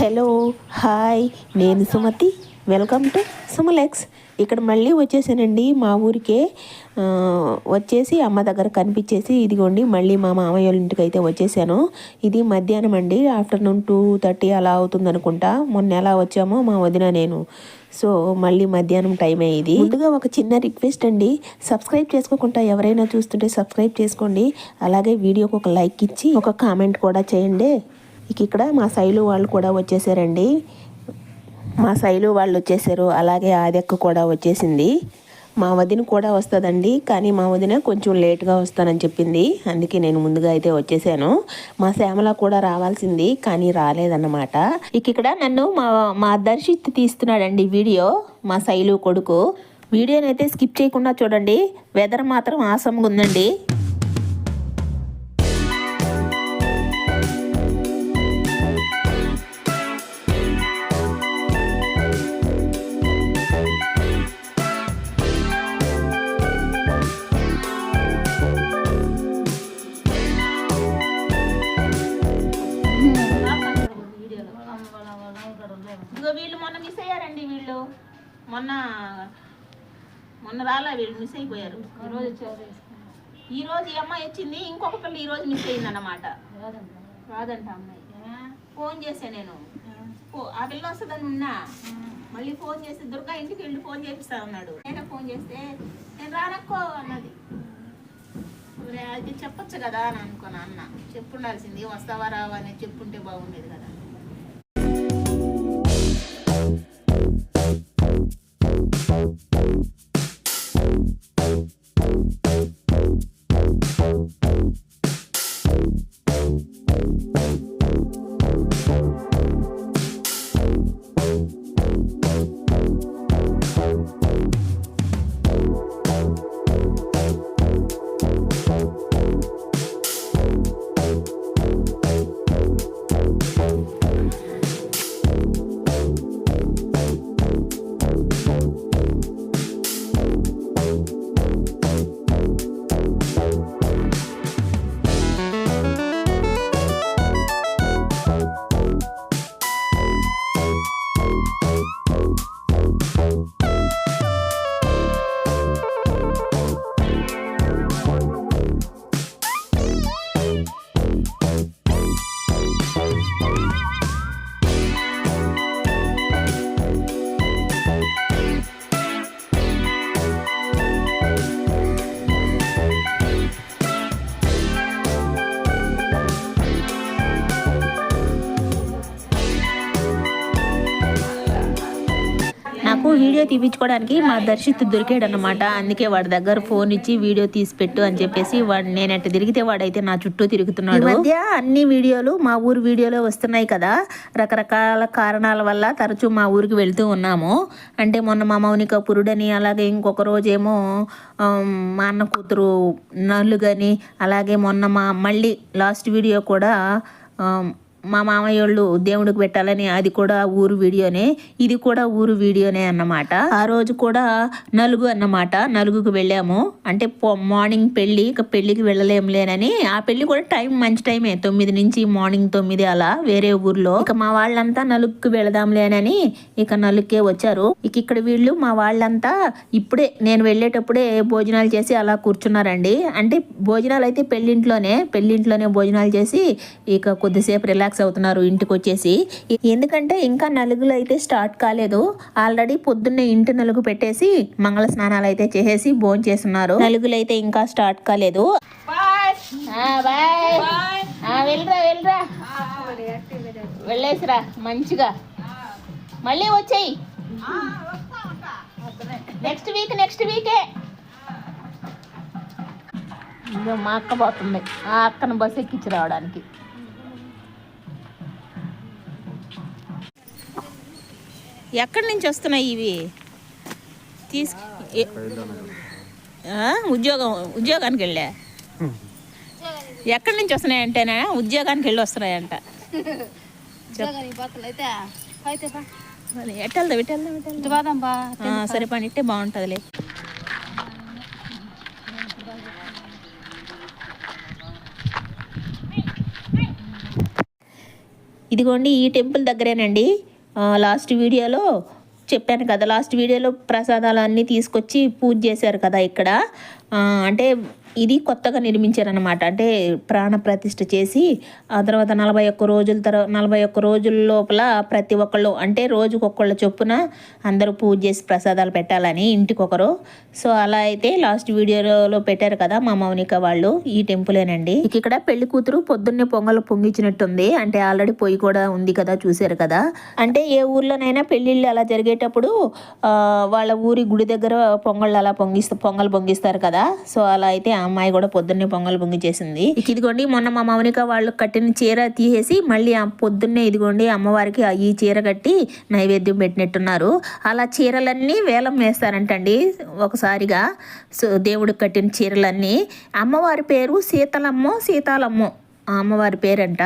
Hello hi. నేను Sumathi. Welcome to సుమలెక్స్. ఇక్కడ మళ్ళీ వచ్చేసానండి మా ఊరికే. వచ్చేసి అమ్మ దగ్గర కనిపించేసి ఇదిగోండి మళ్ళీ మా మామయ్య వాళ్ళ ఇంటికి అయితే వచ్చేసాను. ఇది మధ్యాహ్నం అండి ఆఫ్టర్నూన్ టూ థర్టీ అలా అవుతుంది అనుకుంటా మొన్న ఎలా వచ్చామో మా వదిన నేను. సో మళ్ళీ మధ్యాహ్నం టైం అయ్యింది ముందుగా ఒక చిన్న రిక్వెస్ట్ అండి. సబ్స్క్రైబ్ చేసుకోకుండా ఎవరైనా చూస్తుంటే సబ్స్క్రైబ్ చేసుకోండి. అలాగే వీడియోకి ఒక లైక్ ఇచ్చి ఒక కామెంట్ కూడా చేయండి. ఇక ఇక్కడ మా శైలు వాళ్ళు కూడా వచ్చేసారండి. మా శైలు వాళ్ళు వచ్చేసారు. అలాగే ఆదెక్క కూడా వచ్చేసింది. మా వదిన కూడా వస్తుందండి. కానీ మా వదిన కొంచెం లేట్గా వస్తానని చెప్పింది. అందుకే నేను ముందుగా అయితే వచ్చేసాను. మా శ్యామల కూడా రావాల్సింది కానీ రాలేదన్నమాట. ఇక ఇక్కడ నన్ను మా మా దర్శిత్ తీస్తున్నాడండి వీడియో మా శైలు కొడుకు. వీడియోని అయితే స్కిప్ చేయకుండా చూడండి. వెదర్ మాత్రం ఆసంగా ఉందండి. ఇదిగో వీళ్ళు మొన్న మిస్ అయ్యారండి వీళ్ళు. మొన్న మొన్న రాలా వీళ్ళు మిస్ అయిపోయారు. ఈ రోజు ఈ అమ్మాయి వచ్చింది ఇంకొక పిల్ల ఈ రోజు మిస్ అయింది అన్నమాట రాదంట అమ్మాయి. ఫోన్ చేసా నేను. ఆ. పిల్ల వస్తుందని ఉన్నా. మళ్ళీ ఫోన్ చేసి దుర్గా ఇంటికి వెళ్ళి ఫోన్ చేపిస్తా ఉన్నాడు నేనే ఫోన్ చేస్తే నేను రానక్కో అన్నది. అది చెప్పొచ్చు కదా అని అనుకున్నా అన్న. చెప్పుండాల్సింది వస్తావా రావా అనేది చెప్పుంటే బాగుండేది కదా. Thank you. వీడియో తీపించుకోవడానికి మా దర్శిత్ దొరికాడు అనమాట అందుకే వాడి దగ్గర ఫోన్ ఇచ్చి వీడియో తీసి పెట్టు అని చెప్పేసి వాడు నేను తిరిగితే వాడైతే నా చుట్టూ తిరుగుతున్నాడు. మధ్య అన్ని వీడియోలు మా ఊరు వీడియోలో వస్తున్నాయి కదా. రకరకాల కారణాల వల్ల తరచూ మా ఊరికి వెళ్తూ ఉన్నాము. అంటే మొన్న మా మౌనిక పురుడని అలాగే ఇంకొక రోజేమో మా అన్న కూతురు నల్లుగని అలాగే మొన్న మా మళ్ళీ లాస్ట్ వీడియో కూడా మా మామయ్య వాళ్ళు దేవుడికి పెట్టాలని అది కూడా ఊరు వీడియోనే ఇది కూడా ఊరు వీడియోనే అన్నమాట. ఆ రోజు కూడా నలుగు అన్నమాట. నలుగుకు వెళ్ళాము. అంటే మార్నింగ్ పెళ్ళి ఇక పెళ్ళికి వెళ్ళలేంలేనని ఆ పెళ్ళి కూడా టైం మంచి టైమే. తొమ్మిది నుంచి మార్నింగ్ తొమ్మిది అలా వేరే ఊర్లో. ఇక మా వాళ్ళంతా నలుగుకు వెళదాంలేనని ఇక నలుగుకే వచ్చారు. ఇక ఇక్కడ వీళ్ళు మా వాళ్ళంతా ఇప్పుడే నేను వెళ్ళేటప్పుడే భోజనాలు చేసి అలా కూర్చున్నారండి. అంటే భోజనాలు అయితే పెళ్ళింట్లోనే పెళ్ళింట్లోనే భోజనాలు చేసి ఇక కొద్దిసేపు రిలాక్స్ అవుతున్నారు ఇంటికి వచ్చేసి ఎందుకంటే ఇంకా నలుగులు అయితే స్టార్ట్ కాలేదు. ఆల్రెడీ పొద్దున్నే ఇంటి నలుగు పెట్టేసి మంగళ స్నానాలు అయితే చేసేసి భోజనం చేస్తున్నారు. నలుగులు అయితే ఇంకా స్టార్ట్ కాలేదు. వెళ్ళరా వెళ్ళరా. వెళ్ళేసిరా మంచిగా. మళ్ళీ వచ్చేయి. నెక్స్ట్ వీక్ నెక్స్ట్ వీకే. మా అక్క పోతుంది. ఆ అక్కను బస్ ఎక్కించి రావడానికి. ఎక్కడి నుంచి వస్తున్నాయి ఇవి? తీసుకు ఉద్యోగం ఉద్యోగానికి వెళ్ళా? ఎక్కడి నుంచి వస్తున్నాయంటేనా? ఉద్యోగానికి వెళ్ళి వస్తున్నాయంట. ఎట్టెళ్దాం ఆ, సరే పని ఇట్టే బాగుంటుందిలే. ఇదిగోండి ఈ టెంపుల్ దగ్గరేనండి. లాస్ట్ వీడియోలో చెప్పాను కదా లాస్ట్ వీడియోలో ప్రసాదాలు అన్నీ తీసుకొచ్చి పూజ చేశారు కదా ఇక్కడ. అంటే ఇది కొత్తగా నిర్మించారనమాట అంటే ప్రాణ ప్రతిష్ఠ చేసి ఆ తర్వాత నలభై ఒక్క రోజుల తర్వాత నలభై ఒక్క రోజుల లోపల ప్రతి ఒక్కళ్ళు అంటే రోజుకొకళ్ళ చొప్పున అందరూ పూజ చేసి ప్రసాదాలు పెట్టాలని ఇంటికొకరు. సో అలా అయితే లాస్ట్ వీడియోలో పెట్టారు కదా మా మౌనిక వాళ్ళు ఈ టెంపులేనండి. ఇక్కడ పెళ్ళి కూతురు పొద్దున్నే పొంగలు పొంగించినట్టుంది. అంటే ఆల్రెడీ పొయ్యి కూడా ఉంది కదా చూశారు కదా. అంటే ఏ ఊర్లోనైనా పెళ్ళిళ్ళు అలా జరిగేటప్పుడు వాళ్ళ ఊరి గుడి దగ్గర పొంగళ్ళు అలా పొంగిస్తా పొంగల్ పొంగిస్తారు కదా. సో అలా అయితే ఆ అమ్మాయి కూడా పొద్దున్నే పొంగల్ పొంగి చేసింది ఇదిగోండి మొన్న మా మౌనిక వాళ్ళు కట్టిన చీర తీసేసి మళ్ళీ ఆ పొద్దున్నే ఇదిగోండి అమ్మవారికి ఈ చీర కట్టి నైవేద్యం పెట్టినట్టున్నారు. అలా చీరలన్నీ వేలం వేస్తారంటండి ఒకసారిగా. సో దేవుడికి కట్టిన చీరలన్నీ. అమ్మవారి పేరు సీతలమ్మో సీతాలమ్మో. అమ్మవారి పేరంట.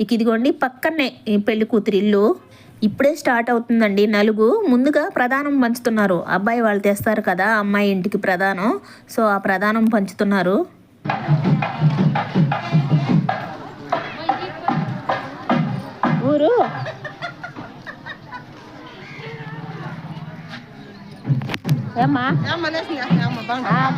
ఇక ఇదిగోండి పక్కనే పెళ్ళి కూతురి ఇల్లు. ఇప్పుడే స్టార్ట్ అవుతుందండి. నలుగు ముందుగా ప్రధానం పంచుతున్నారు. అబ్బాయి వాళ్ళు తెస్తారు కదా అమ్మాయి ఇంటికి ప్రధానం. సో ఆ ప్రధానం పంచుతున్నారు. ఊరు? ఏమ్మా? ఆ,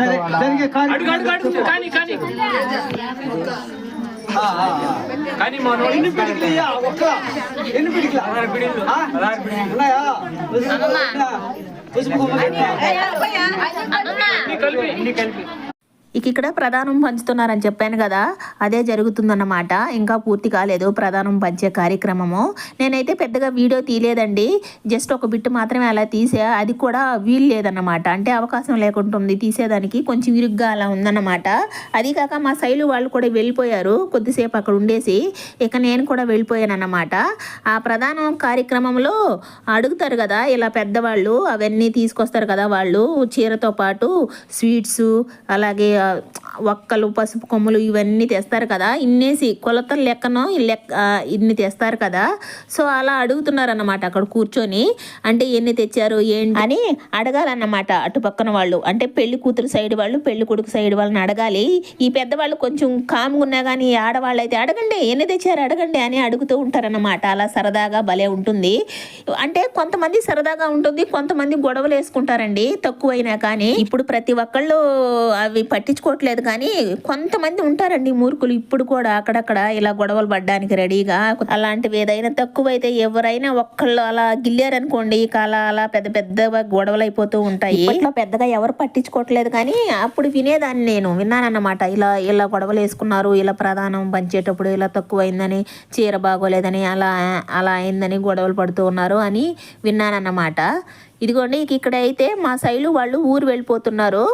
జరి- అలా? జరిగే కార్యక్రమం ఆ, ఆ, ఆ. ఎన్ని పిడికిలు? ఒక్క ఎన్ని పిడికిలా? ఉన్నాయా? పసుపు కొమ్మ పెట్టినా? ఇక ఇక్కడ ప్రధానం పంచుతున్నారని చెప్పాను కదా. అదే జరుగుతుందన్నమాట. ఇంకా పూర్తి కాలేదు ప్రధానం పంచే కార్యక్రమము. నేనైతే పెద్దగా వీడియో తీయలేదండి. జస్ట్ ఒక బిట్టు మాత్రమే అలా తీసే. అది కూడా వీలు లేదన్నమాట. అంటే అవకాశం లేకుంటుంది తీసేదానికి. కొంచెం ఇరుగ్గా అలా ఉందన్నమాట. అది కాక మా శైలు వాళ్ళు కూడా వెళ్ళిపోయారు. కొద్దిసేపు అక్కడ ఉండేసి ఇక నేను కూడా వెళ్ళిపోయాను అన్నమాట ఆ ప్రధాన కార్యక్రమంలో అడుగుతారు కదా ఇలా పెద్దవాళ్ళు అవన్నీ తీసుకొస్తారు కదా వాళ్ళు చీరతో పాటు స్వీట్స్ అలాగే ఒక్కలు పసుపు కొమ్ములు ఇవన్నీ తెస్తారు కదా. ఇన్నేసి కొలతలు లెక్కనో లెక్క ఇన్ని తెస్తారు కదా. సో అలా అడుగుతున్నారు అన్నమాట అక్కడ కూర్చొని. అంటే ఎన్ని తెచ్చారు ఏంటి? అని అడగాలన్నమాట అటు పక్కన వాళ్ళు. అంటే పెళ్ళి కూతురు సైడ్ వాళ్ళు పెళ్ళి కొడుకు సైడ్ వాళ్ళని అడగాలి. ఈ పెద్దవాళ్ళు కొంచెం కామ్గా ఉన్నా కానీ ఆడవాళ్ళు అయితే అడగండి ఎన్ని తెచ్చారు అడగండి అని అడుగుతూ ఉంటారన్నమాట. అలా సరదాగా భలే ఉంటుంది. అంటే కొంతమంది సరదాగా ఉంటుంది కొంతమంది గొడవలు వేసుకుంటారండి తక్కువైనా కానీ. ఇప్పుడు ప్రతి ఒక్కళ్ళు అవి పట్టి పట్టించుకోవట్లేదు కానీ కొంతమంది ఉంటారండి మూర్ఖులు. ఇప్పుడు కూడా అక్కడక్కడ ఇలా గొడవలు పడ్డానికి రెడీగా అలాంటివి ఏదైనా తక్కువైతే ఎవరైనా ఒక్కళ్ళు అలా గిల్లారనుకోండి ఇక అలా అలా పెద్ద పెద్ద గొడవలు అయిపోతూ ఉంటాయి. ఇప్పట్లో పెద్దగా ఎవరు పట్టించుకోవట్లేదు కానీ అప్పుడు వినేదాన్ని నేను. విన్నానన్నమాట ఇలా ఇలా గొడవలు వేసుకున్నారు ఇలా ప్రధానం పంచేటప్పుడు ఇలా తక్కువైందని చీర బాగోలేదని అలా అలా అయిందని గొడవలు పడుతూ ఉన్నారు అని విన్నానన్నమాట. ఇదిగోండి ఇక ఇక్కడ అయితే మా శైలు వాళ్ళు ఊరు వెళ్ళిపోతున్నారు.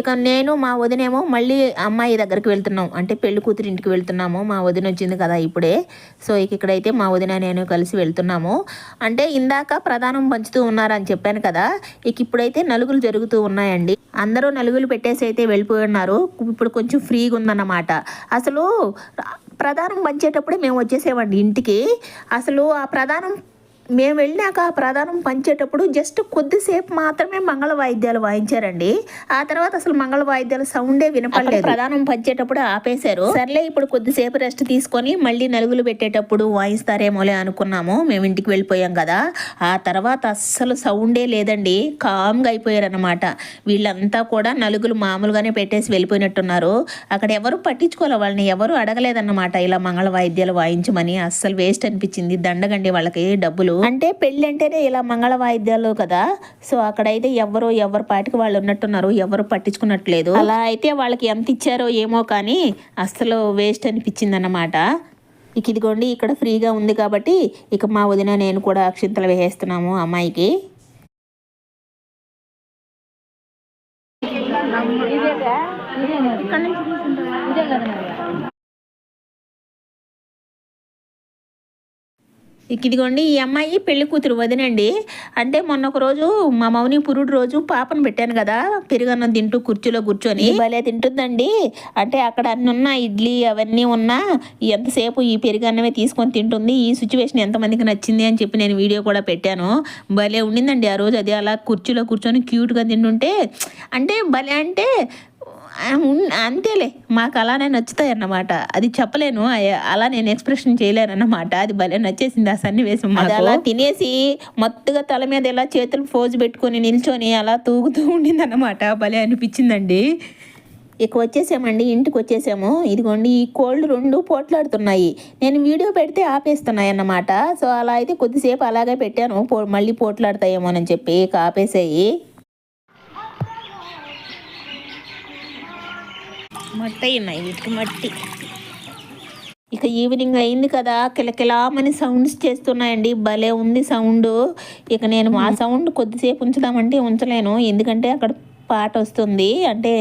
ఇక నేను మా వదినేమో మళ్ళీ అమ్మాయి దగ్గరికి వెళ్తున్నాం. అంటే పెళ్ళి కూతురు ఇంటికి వెళ్తున్నాము. మా వదిన వచ్చింది కదా ఇప్పుడే. సో ఇక ఇక్కడైతే మా వదిన నేను కలిసి వెళ్తున్నాము. అంటే ఇందాక ప్రధానం పంచుతూ ఉన్నారని చెప్పాను కదా. ఇక ఇప్పుడైతే నలుగులు జరుగుతూ ఉన్నాయండి. అందరూ నలుగులు పెట్టేసి అయితే వెళ్ళిపోయి ఉన్నారు. ఇప్పుడు కొంచెం ఫ్రీగా ఉందన్నమాట. అసలు ప్రధానం పంచేటప్పుడే మేము వచ్చేసేవండి ఇంటికి. అసలు ఆ ప్రధానం మేము వెళ్ళాక ఆ ప్రధానం పంచేటప్పుడు జస్ట్ కొద్దిసేపు మాత్రమే మంగళ వాయిద్యాలు వాయించారండి. ఆ తర్వాత అసలు మంగళ వాయిద్యాల సౌండే వినపడలేదు. ప్రధానం పంచేటప్పుడు ఆపేశారు. సర్లే ఇప్పుడు కొద్దిసేపు రెస్ట్ తీసుకొని మళ్ళీ నలుగులు పెట్టేటప్పుడు వాయిస్తారేమోలే అనుకున్నాము. మేము ఇంటికి వెళ్ళిపోయాం కదా. ఆ తర్వాత అస్సలు సౌండే లేదండి. కామ్గా అయిపోయారనమాట వీళ్ళంతా కూడా నలుగులు మామూలుగానే పెట్టేసి వెళ్ళిపోయినట్టున్నారు. అక్కడ ఎవరు పట్టించుకోలే వాళ్ళని. ఎవరు అడగలేదన్నమాట ఇలా మంగళ వాయిద్యాలు వాయించమని. అస్సలు వేస్ట్ అనిపించింది. దండగండి వాళ్ళకి డబ్బులు. అంటే పెళ్ళి అంటేనే ఇలా మంగళ వాయిద్యాలు కదా. సో అక్కడైతే ఎవరు ఎవరు పాటికి వాళ్ళు ఉన్నట్టున్నారు. ఎవరు పట్టించుకున్నట్లేదు. అలా అయితే వాళ్ళకి ఎంత ఇచ్చారో ఏమో కానీ అస్సలు వేస్ట్ అనిపించింది అన్నమాట ఇక ఇదిగోండి ఇక్కడ ఫ్రీగా ఉంది కాబట్టి ఇక మా వదిన నేను కూడా అక్షింతలు వేసేస్తున్నాము అమ్మాయికి. ఇక్కడ నుంచి ఇదిగోండి ఈ అమ్మాయి పెళ్ళి కూతురు వదినండి. అంటే మొన్న ఒక రోజు మా మౌని పురుడు రోజు పాపను పెట్టాను కదా పెరుగన్నం తింటూ కుర్చీలో కూర్చొని. భలే తింటుందండి. అంటే అక్కడ అన్ని ఉన్నా ఇడ్లీ అవన్నీ ఉన్నా ఎంతసేపు ఈ పెరుగన్నమే తీసుకొని తింటుంది. ఈ సిచ్యువేషన్ ఎంతమందికి నచ్చింది అని చెప్పి నేను వీడియో కూడా పెట్టాను. భలే ఉండిందండి ఆ రోజు. అది అలా కుర్చీలో కూర్చొని క్యూట్గా తింటుంటే అంటే భలే అంటే అంతేలే. మాకు అలానే నచ్చుతాయి అన్నమాట అది చెప్పలేను. అలా నేను ఎక్స్ప్రెషన్ చేయలేను అన్నమాట అది భలే నచ్చేసింది ఆ సన్నివేశం. అది అలా తినేసి మొత్తగా తల మీద ఇలా చేతులు ఫోజు పెట్టుకొని నిల్చొని అలా తూగుతూ ఉండింది అన్నమాట భలే అనిపించిందండి. ఇక వచ్చేసామండి. ఇంటికి వచ్చేసాము ఇదిగోండి ఈ కోళ్ళు రెండు పోట్లాడుతున్నాయి. నేను వీడియో పెడితే ఆపేస్తున్నాయి అన్నమాట సో అలా అయితే కొద్దిసేపు అలాగే పెట్టాను. పో మళ్ళీ పోట్లాడతాయేమోనని చెప్పి ఇక ఆపేసాయి. మట్టి ఉన్నాయి వీటికి మట్టి. ఇక ఈవినింగ్ అయింది కదా. కిలకిలామని సౌండ్స్ చేస్తున్నాయండి. భలే ఉంది సౌండ్ ఇక నేను ఆ సౌండ్ కొద్దిసేపు ఉంచుదామంటే ఉంచలేను. ఎందుకంటే అక్కడ పాట వస్తుంది. అంటే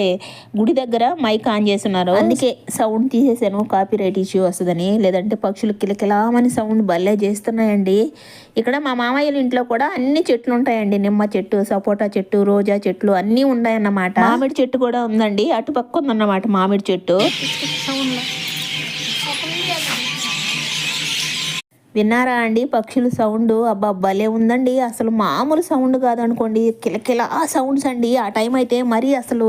గుడి దగ్గర మైక్ ఆన్ చేస్తున్నారు. అందుకే సౌండ్ తీసేసాను. కాపీ రైట్ ఇష్యూ వస్తుందని. లేదంటే పక్షులు కిలకిలామని సౌండ్ భలే చేస్తున్నాయండి. ఇక్కడ మా మామయ్యల ఇంట్లో కూడా అన్ని చెట్లు ఉంటాయండి. నిమ్మ చెట్టు సపోటా చెట్టు రోజా చెట్లు అన్నీ ఉన్నాయన్నమాట. మామిడి చెట్టు కూడా ఉందండి. అటు పక్క ఉందన్నమాట మామిడి చెట్టు. విన్నారా అండి? పక్షుల సౌండ్. అబ్బా భలే ఉందండి. అసలు మామూలు సౌండ్ కాదనుకోండి. కిలకిలా సౌండ్స్ అండి. ఆ టైం అయితే మరీ అసలు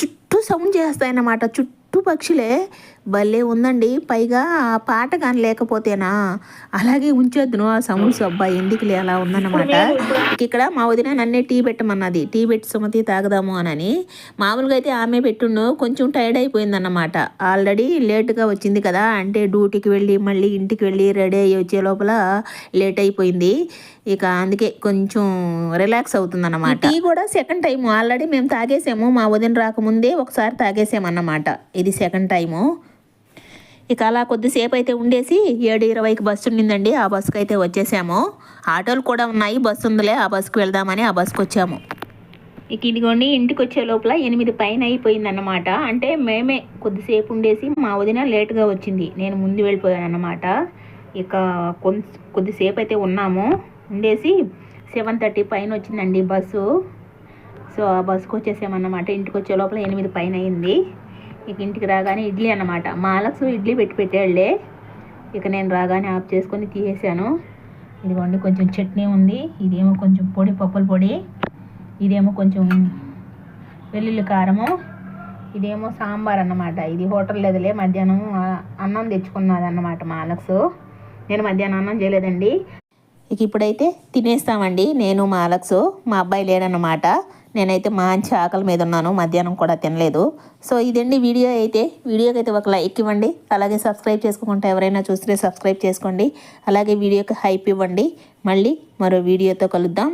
చుట్టూ సౌండ్ చేస్తాయన్నమాట. చుట్టూ పక్షులే భలే ఉందండి. పైగా ఆ పాట కానీ లేకపోతేనా? అలాగే ఉంచొద్దును ఆ సౌండ్స్. అబ్బా ఎందుకులే అలా ఉందన్నమాట. ఇక ఇక్కడ మా వదిన నన్నే టీ పెట్టమన్నది. టీ పెట్టి సుమతి తాగదాము అనని. మామూలుగా అయితే ఆమె పెట్టుండు కొంచెం టైర్డ్ అయిపోయిందన్నమాట. ఆల్రెడీ లేట్గా వచ్చింది కదా. అంటే డ్యూటీకి వెళ్ళి మళ్ళీ ఇంటికి వెళ్ళి రెడీ అయ్యి వచ్చే లోపల లేట్ అయిపోయింది. ఇక అందుకే కొంచెం రిలాక్స్ అవుతుంది అన్నమాట టీ కూడా సెకండ్ టైం ఆల్రెడీ మేము తాగేసాము. మా వదిన రాకముందే ఒకసారి తాగేసామన్నమాట. ఇది సెకండ్ టైము. ఇక అలా కొద్దిసేపు అయితే ఉండేసి ఏడు ఇరవైకి బస్సు ఉండిందండి. ఆ బస్సుకి అయితే వచ్చేసాము. ఆటోలు కూడా ఉన్నాయి. బస్సు ఉందిలే. ఆ బస్సుకు వెళ్దామని ఆ బస్సుకు వచ్చాము ఇక ఇదిగోండి ఇంటికి వచ్చే లోపల ఎనిమిది పైన అయిపోయిందన్నమాట. అంటే మేమే కొద్దిసేపు ఉండేసి మా వదిన లేట్గా వచ్చింది. నేను ముందు వెళ్ళిపోయాను అన్నమాట ఇక కొద్దిసేపు అయితే ఉన్నాము. ఉండేసి సెవెన్ థర్టీ పైన వచ్చిందండి బస్సు. సో ఆ బస్సుకు వచ్చేసామన్నమాట ఇంటికి వచ్చే లోపల ఎనిమిది పైన అయింది. ఇక ఇంటికి రాగానే ఇడ్లీ అన్నమాట. మా అలక్స్ ఇడ్లీ పెట్టి పెట్టాడులే. ఇక నేను రాగానే ఆఫ్ చేసుకొని తీసేసాను ఇదిగోండి కొంచెం చట్నీ ఉంది. ఇదేమో కొంచెం పొడి పప్పుల పొడి. ఇదేమో కొంచెం వెల్లుల్లి కారము. ఇదేమో సాంబార్ అన్నమాట. ఇది హోటల్ లేదులే మధ్యాహ్నం అన్నం తెచ్చుకున్నది అన్నమాట మా అలక్స్ నేను మధ్యాహ్నం అన్నం చేయలేదండి. ఇక ఇప్పుడైతే తినేస్తామండి నేను మా అలక్స్ మా అబ్బాయి లేడన్నమాట. నేనైతే మంచి ఆకలి మీద ఉన్నాను మధ్యాహ్నం కూడా తినలేదు. సో ఇదండి వీడియో అయితే. వీడియోకి అయితే ఒక లైక్ ఇవ్వండి. అలాగే సబ్స్క్రైబ్ చేసుకోకుండా ఎవరైనా చూస్తే సబ్స్క్రైబ్ చేసుకోండి. అలాగే వీడియోకి హైప్ ఇవ్వండి. మళ్ళీ మరో వీడియోతో కలుద్దాం.